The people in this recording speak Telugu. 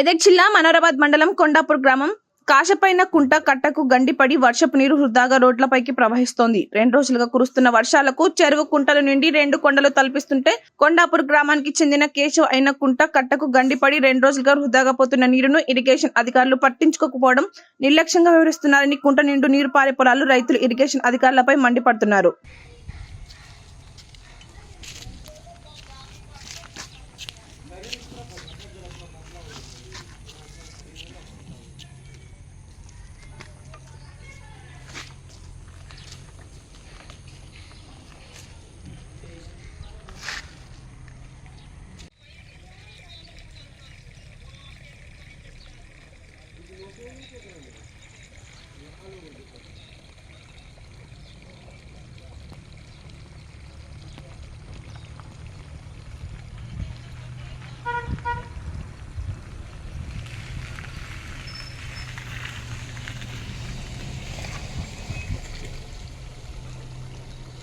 మెదక్ జిల్లా మనోరాబాద్ మండలం కొండాపూర్ గ్రామం కాశపైన కుంట కట్టకు గండిపడి వర్షపు నీరు వృధాగా రోడ్లపైకి ప్రవహిస్తోంది. రెండు రోజులుగా కురుస్తున్న వర్షాలకు చెరువు కుంటల నుండి రెండు కొండలు తలపిస్తుంటే కొండాపూర్ గ్రామానికి చెందిన కేశవ్ అయిన కుంట కట్టకు గండిపడి రెండు రోజులుగా వృధాగా పోతున్న నీరును ఇరిగేషన్ అధికారులు పట్టించుకోకపోవడం నిర్లక్ష్యంగా వివరిస్తున్నారని కుంట నిండు నీరు పారే పొలాలు రైతులు ఇరిగేషన్ అధికారులపై మండిపడుతున్నారు.